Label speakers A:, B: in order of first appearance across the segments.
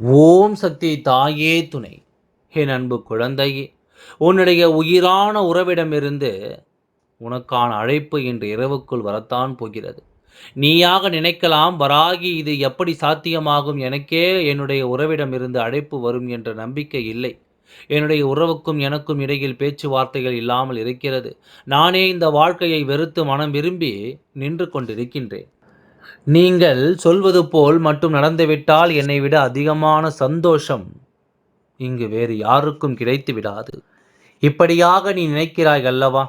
A: ஓம் சக்தி தாயே துணை. என் அன்பு குழந்தையே உன்னுடைய உயிரான உறவிடமிருந்து உனக்கான அழைப்பு இன்று இரவுக்குள் வரத்தான் போகிறது. நீயாக நினைக்கலாம் வராகி இது எப்படி சாத்தியமாகும்? எனக்கே என்னுடைய உறவிடமிருந்து அழைப்பு வரும் என்ற நம்பிக்கை இல்லை. என்னுடைய உறவுக்கும் எனக்கும் இடையில் பேச்சுவார்த்தைகள் இல்லாமல் இருக்கிறது. நானே இந்த வாழ்க்கையை வெறுத்து மனம் விரும்பி நின்று கொண்டிருக்கின்றேன். நீங்கள் சொல்வது போல் மட்டும் நடந்துவிட்டால் என்னை விட அதிகமான சந்தோஷம் இங்கு வேறு யாருக்கும் கிடைத்து விடாது. இப்படியாக நீ நினைக்கிறாய் அல்லவா?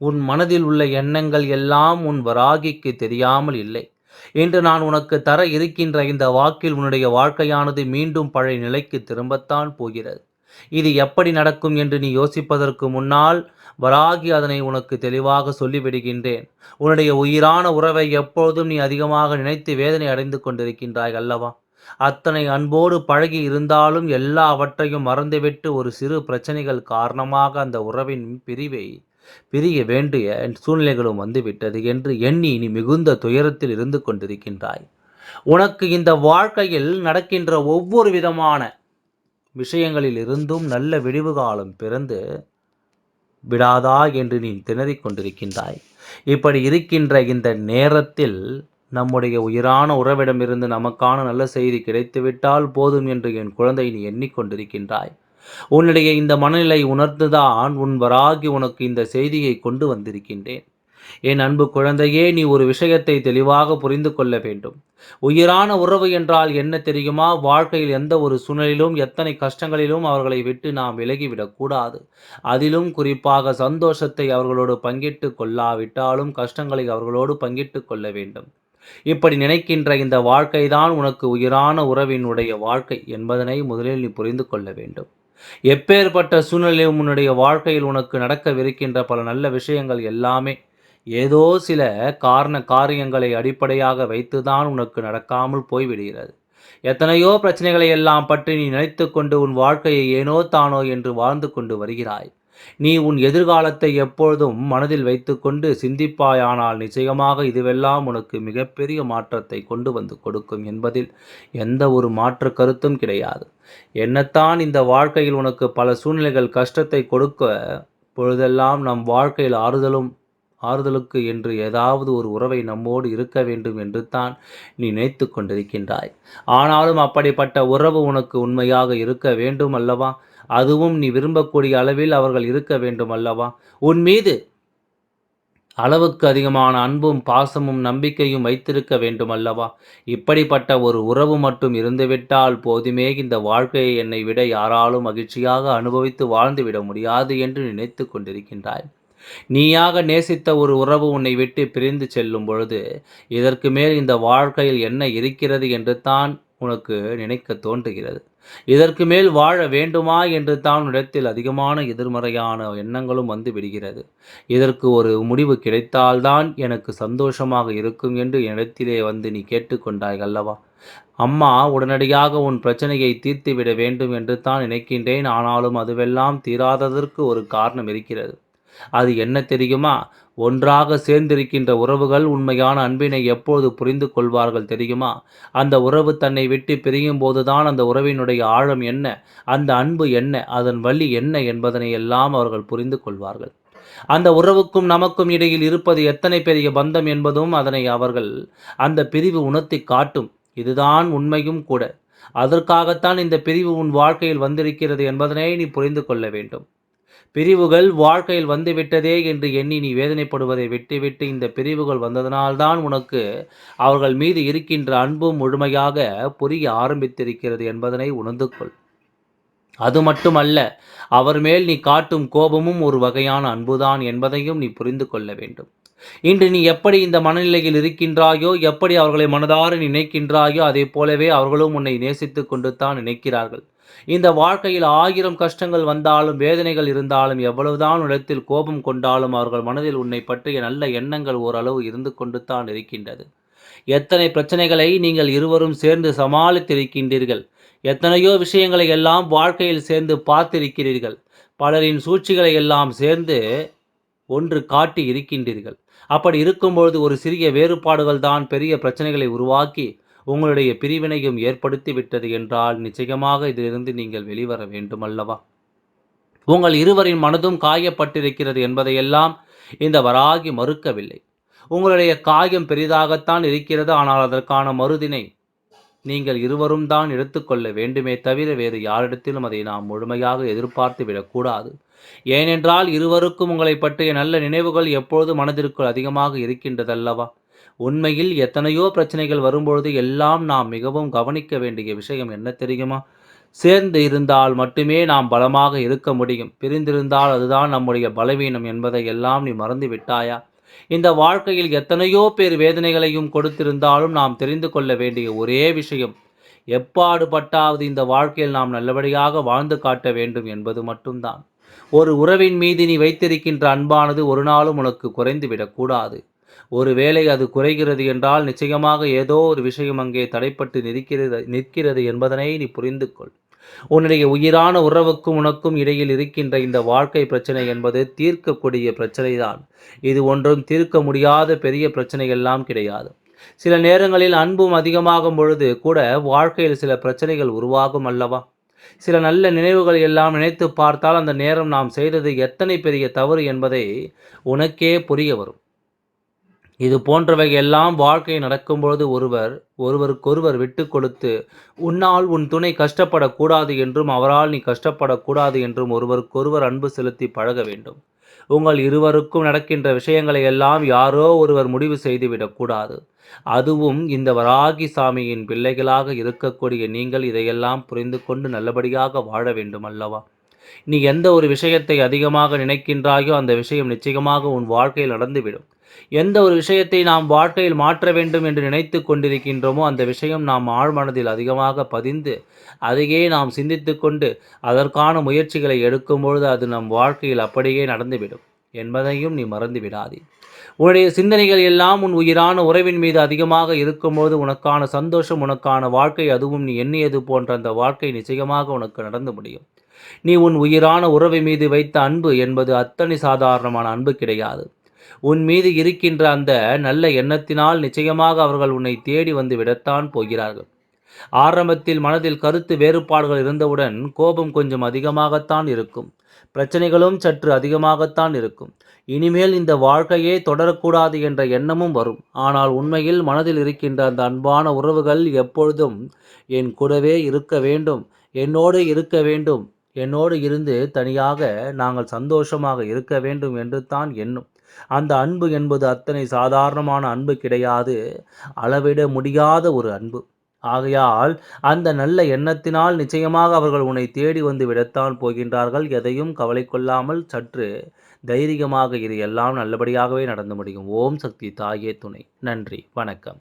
A: உன் மனதில் உள்ள எண்ணங்கள் எல்லாம் உன் வராகிக்கு தெரியாமல் இல்லை. இன்று நான் உனக்கு தர இருக்கின்ற இந்த வாக்கில் உன்னுடைய வாழ்க்கையானது மீண்டும் பழைய நிலைக்கு திரும்பத்தான் போகிறது. இது எப்படி நடக்கும் என்று நீ யோசிப்பதற்கு முன்னால் வராகி அதனை உனக்கு தெளிவாக சொல்லிவிடுகின்றேன். உன்னுடைய உயிரான உறவை எப்பொழுதும் நீ அதிகமாக நினைத்து வேதனை அடைந்து கொண்டிருக்கின்றாய் அல்லவா? அத்தனை அன்போடு பழகி இருந்தாலும் எல்லாவற்றையும் மறந்துவிட்டு ஒரு சிறு பிரச்சனைகள் காரணமாக அந்த உறவின் பிரிவை பிரிய வேண்டிய சூழ்நிலைகளும் வந்துவிட்டது என்று எண்ணி நீ மிகுந்த துயரத்தில் இருந்து கொண்டிருக்கின்றாய். உனக்கு இந்த வாழ்க்கையில் நடக்கின்ற ஒவ்வொரு விதமான விஷயங்களில் இருந்தும் நல்ல விடிவு காலம் பிறந்து விடாதா என்று நீ திணறிக் கொண்டிருக்கின்றாய். இப்படி இருக்கின்ற இந்த நேரத்தில் நம்முடைய உயிரான உறவிடமிருந்து நமக்கான நல்ல செய்தி கிடைத்துவிட்டால் போதும் என்று என் குழந்தை நீ எண்ணிக்கொண்டிருக்கின்றாய். உன்னுடைய இந்த மனநிலை உணர்ந்துதான் உன் வராகி உனக்கு இந்த செய்தியை கொண்டு வந்திருக்கின்றேன். என் அன்பு குழந்தையே நீ ஒரு விஷயத்தை தெளிவாக புரிந்து கொள்ள வேண்டும். உயிரான உறவு என்றால் என்ன தெரியுமா? வாழ்க்கையில் எந்த ஒரு சூழ்நிலையிலும் எத்தனை கஷ்டங்களிலும் அவர்களை விட்டு நாம் விலகிவிடக்கூடாது அதிலும் குறிப்பாக சந்தோஷத்தை அவர்களோடு பங்கிட்டு கொள்ளாவிட்டாலும் கஷ்டங்களை அவர்களோடு பங்கிட்டு கொள்ள வேண்டும். இப்படி நினைக்கின்ற இந்த வாழ்க்கைதான் உனக்கு உயிரான உறவினுடைய வாழ்க்கை என்பதனை முதலில் நீ புரிந்து கொள்ள வேண்டும். எப்பேற்பட்ட சூழ்நிலையும் உன்னுடைய வாழ்க்கையில் உனக்கு நடக்கவிருக்கின்ற பல நல்ல விஷயங்கள் எல்லாமே ஏதோ சில காரண காரியங்களை அடிப்படையாக வைத்துதான் உனக்கு நடக்காமல் போய்விடுகிறது. எத்தனையோ பிரச்சனைகளை எல்லாம் பற்றி நீ நினைத்து கொண்டு உன் வாழ்க்கையை ஏனோ தானோ என்று வாழ்ந்து கொண்டு வருகிறாய். நீ உன் எதிர்காலத்தை எப்பொழுதும் மனதில் வைத்துக்கொண்டு சிந்திப்பாயானால் நிச்சயமாக இதுவெல்லாம் உனக்கு மிகப்பெரிய மாற்றத்தை கொண்டு வந்து கொடுக்கும் என்பதில் எந்த ஒரு மாற்று கருத்தும் கிடையாது. என்னத்தான் இந்த வாழ்க்கையில் உனக்கு பல சூழ்நிலைகள் கஷ்டத்தை கொடுக்க பொழுதெல்லாம் நம் வாழ்க்கையில் ஆறுதலும் ஆறுதலுக்கு என்று ஏதாவது ஒரு உறவை நம்மோடு இருக்க வேண்டும் என்று தான் நீ நினைத்து கொண்டிருக்கின்றாய். ஆனாலும் அப்படிப்பட்ட உறவு உனக்கு உண்மையாக இருக்க வேண்டும் அல்லவா? அதுவும் நீ விரும்பக்கூடிய அளவில் அவர்கள் இருக்க வேண்டும் அல்லவா? உன் மீது அளவுக்கு அதிகமான அன்பும் பாசமும் நம்பிக்கையும் வைத்திருக்க வேண்டும் அல்லவா? இப்படிப்பட்ட ஒரு உறவு மட்டும் இருந்துவிட்டால் போதுமே இந்த வாழ்க்கையை என்னை விட யாராலும் மகிழ்ச்சியாக அனுபவித்து வாழ்ந்துவிட முடியாது என்று நினைத்து கொண்டிருக்கின்றாய். நீயாக நேசித்த ஒரு உறவு உன்னை விட்டு பிரிந்து செல்லும் பொழுது இதற்கு மேல் இந்த வாழ்க்கையில் என்ன இருக்கிறது என்று தான் உனக்கு நினைக்க தோன்றுகிறது. இதற்கு மேல் வாழ வேண்டுமா என்று தான் இடத்தில் அதிகமான எதிர்மறையான எண்ணங்களும் வந்து விடுகிறது. இதற்கு ஒரு முடிவு கிடைத்தால்தான் எனக்கு சந்தோஷமாக இருக்கும் என்று இடத்திலே வந்து நீ கேட்டுக்கொண்டாய் அல்லவா? அம்மா உடனடியாக உன் பிரச்சனையை தீர்த்துவிட வேண்டும் என்று தான் நினைக்கின்றேன். ஆனாலும் அதுவெல்லாம் தீராததற்கு ஒரு காரணம் இருக்கிறது. அது என்ன தெரியுமா? ஒன்றாக சேர்ந்திருக்கின்ற உறவுகள் உண்மையான அன்பினை எப்போது புரிந்து கொள்வார்கள் தெரியுமா? அந்த உறவு தன்னை விட்டு பிரியும் போதுதான் அந்த உறவினுடைய ஆழம் என்ன அந்த அன்பு என்ன அதன் வழி என்ன என்பதனை எல்லாம் அவர்கள் புரிந்து கொள்வார்கள். அந்த உறவுக்கும் நமக்கும் இடையில் இருப்பது எத்தனை பெரிய பந்தம் என்பதும் அதனை அவர்கள் அந்த பிரிவு உணர்த்தி காட்டும். இதுதான் உண்மையும் கூட. அதற்காகத்தான் இந்த பிரிவு உன் வாழ்க்கையில் வந்திருக்கிறது என்பதனை நீ புரிந்து கொள்ள வேண்டும். பிரிவுகள் வாழ்க்கையில் வந்துவிட்டதே என்று எண்ணி நீ வேதனைப்படுவதை விட்டுவிட்டு இந்த பிரிவுகள் வந்ததனால்தான் உனக்கு அவர்கள் மீது இருக்கின்ற அன்பும் முழுமையாக புரிய ஆரம்பித்திருக்கிறது என்பதனை உணர்ந்து கொள் அது மட்டுமல்ல அவர் மேல் நீ காட்டும் கோபமும் ஒரு வகையான அன்புதான் என்பதையும் நீ புரிந்து கொள்ள வேண்டும். இன்று நீ எப்படி இந்த மனநிலையில் இருக்கின்றாயோ எப்படி அவர்களை மனதார நினைக்கின்றாயோ அதே போலவே அவர்களும் உன்னை நேசித்து கொண்டு தான் நினைக்கிறார்கள். இந்த வாழ்க்கையில் ஆயிரம் கஷ்டங்கள் வந்தாலும் வேதனைகள் இருந்தாலும் எவ்வளவுதான் இடத்தில் கோபம் கொண்டாலும் அவர்கள் மனதில் உன்னை பற்றிய நல்ல எண்ணங்கள் ஓரளவு இருந்து கொண்டு தான் இருக்கின்றது. எத்தனை பிரச்சனைகளை நீங்கள் இருவரும் சேர்ந்து சமாளித்திருக்கின்றீர்கள். எத்தனையோ விஷயங்களை எல்லாம் வாழ்க்கையில் சேர்ந்து பார்த்திருக்கிறீர்கள். பலரின் சூழ்ச்சிகளை எல்லாம் சேர்ந்து ஒன்று காட்டி இருக்கின்றீர்கள். அப்படி இருக்கும்பொழுது ஒரு சிறிய வேறுபாடுகள் தான் பெரிய பிரச்சனைகளை உருவாக்கி உங்களுடைய பிரிவினையும் ஏற்படுத்தி விட்டது என்றால் நிச்சயமாக இதிலிருந்து நீங்கள் வெளிவர வேண்டும் அல்லவா உங்கள் இருவரின் மனதும் காயப்பட்டிருக்கிறது என்பதையெல்லாம் இந்த வராகி மறுக்கவில்லை. உங்களுடைய காயம் பெரிதாகத்தான் இருக்கிறது ஆனால் அதற்கான மறுதினை நீங்கள் இருவரும் தான் எடுத்துக்கொள்ள வேண்டுமே தவிர வேறு யாரிடத்திலும் அதை நாம் முழுமையாக எதிர்பார்த்து விடக்கூடாது. ஏனென்றால் இருவருக்கும் உங்களை பற்றிய நல்ல நினைவுகள் எப்பொழுது மனதிற்குள் அதிகமாக இருக்கின்றதல்லவா? உண்மையில் எத்தனையோ பிரச்சனைகள் வரும்பொழுது எல்லாம் நாம் மிகவும் கவனிக்க வேண்டிய விஷயம் என்ன தெரியுமா? சேர்ந்து இருந்தால் மட்டுமே நாம் பலமாக இருக்க முடியும். பிரிந்திருந்தால் அதுதான் நம்முடைய பலவீனம் என்பதை எல்லாம் நீ மறந்து விட்டாயா? இந்த வாழ்க்கையில் எத்தனையோ பேர் வேதனைகளையும் கொடுத்திருந்தாலும் நாம் தெரிந்து கொள்ள வேண்டிய ஒரே விஷயம் எப்பாடுபட்டாவது இந்த வாழ்க்கையில் நாம் நல்லபடியாக வாழ்ந்து காட்ட வேண்டும் என்பது மட்டும்தான். ஒரு உறவின் மீது நீ வைத்திருக்கின்ற அன்பானது ஒரு நாளும் உனக்கு குறைந்து விடக்கூடாது ஒருவேளை அது குறைகிறது என்றால் நிச்சயமாக ஏதோ ஒரு விஷயம் அங்கே தடைப்பட்டு நிற்கிறது நிற்கிறது என்பதனை நீ புரிந்து கொள் உன்னுடைய உயிரான உறவுக்கும் உனக்கும் இடையில் இருக்கின்ற இந்த வாழ்க்கை பிரச்சனை என்பது தீர்க்கக்கூடிய பிரச்சனை தான் இது ஒன்றும் தீர்க்க முடியாத பெரிய பிரச்சனை எல்லாம் கிடையாது. சில நேரங்களில் அன்பும் அதிகமாகும் பொழுது கூட வாழ்க்கையில் சில பிரச்சனைகள் உருவாகும் அல்லவா? சில நல்ல நினைவுகள் எல்லாம் நினைத்து பார்த்தால் அந்த நேரம் நாம் செய்தது எத்தனை பெரிய தவறு என்பதை உனக்கே புரிய வரும். இது போன்றவை எல்லாம் வாழ்க்கை நடக்கும்பொழுது ஒருவர் ஒருவருக்கொருவர் விட்டு கொடுத்து உன்னால் உன் துணை கஷ்டப்படக்கூடாது என்றும் அவரால் நீ கஷ்டப்படக்கூடாது என்றும் ஒருவருக்கொருவர் அன்பு செலுத்தி பழக வேண்டும். உங்கள் இருவருக்கும் நடக்கின்ற விஷயங்களை எல்லாம் யாரோ ஒருவர் முடிவு செய்துவிடக்கூடாது அதுவும் இந்த வராகி சாமியின் பிள்ளைகளாக இருக்கக்கூடிய நீங்கள் இதையெல்லாம் புரிந்து கொண்டு நல்லபடியாக வாழ வேண்டும் அல்லவா? நீ எந்த ஒரு விஷயத்தை அதிகமாக நினைக்கின்றாயோ அந்த விஷயம் நிச்சயமாக உன் வாழ்க்கையில் நடந்துவிடும். எந்த ஒரு விஷயத்தை நாம் வாழ்க்கையில் மாற்ற வேண்டும் என்று நினைத்து கொண்டிருக்கின்றோமோ அந்த விஷயம் நாம் ஆழ்மனதில் அதிகமாக பதிந்து அதையே நாம் சிந்தித்து கொண்டு அதற்கான முயற்சிகளை எடுக்கும்பொழுது அது நம் வாழ்க்கையில் அப்படியே நடந்துவிடும் என்பதையும் நீ மறந்து விடாதே உன்னுடைய சிந்தனைகள் எல்லாம் உன் உயிரான உறவின் மீது அதிகமாக இருக்கும்போது உனக்கான சந்தோஷம் உனக்கான வாழ்க்கை அதுவும் நீ எண்ணியது போன்ற அந்த வாழ்க்கை நிச்சயமாக உனக்கு நடந்து முடியும். நீ உன் உயிரான உறவை மீது வைத்த அன்பு என்பது அத்தனை சாதாரணமான அன்பு கிடையாது. உன் மீது இருக்கின்ற அந்த நல்ல எண்ணத்தினால் நிச்சயமாக அவர்கள் உன்னை தேடி வந்து விடத்தான் போகிறார்கள். ஆரம்பத்தில் மனதில் கருத்து வேறுபாடுகள் இருந்தவுடன் கோபம் கொஞ்சம் அதிகமாகத்தான் இருக்கும். பிரச்சனைகளும் சற்று அதிகமாகத்தான் இருக்கும். இனிமேல் இந்த வாழ்க்கையே தொடரக்கூடாது என்ற எண்ணமும் வரும். ஆனால் உண்மையில் மனதில் இருக்கின்ற அந்த அன்பான உறவுகள் எப்பொழுதும் என் கூடவே இருக்க வேண்டும். என்னோடு இருக்க வேண்டும். என்னோடு இருந்து தனியாக நாங்கள் சந்தோஷமாக இருக்க வேண்டும் என்று தான் எண்ணும். அந்த அன்பு என்பது அத்தனை சாதாரணமான அன்பு கிடையாது. அளவிட முடியாத ஒரு அன்பு. ஆகையால் அந்த நல்ல எண்ணத்தினால் நிச்சயமாக அவர்கள் உன்னை தேடி வந்து விடத்தான் போகின்றார்கள். எதையும் கவலை கொள்ளாமல் சற்று தைரியமாக இது எல்லாம் நல்லபடியாகவே நடந்து முடியும். ஓம் சக்தி தாயே துணை. நன்றி. வணக்கம்.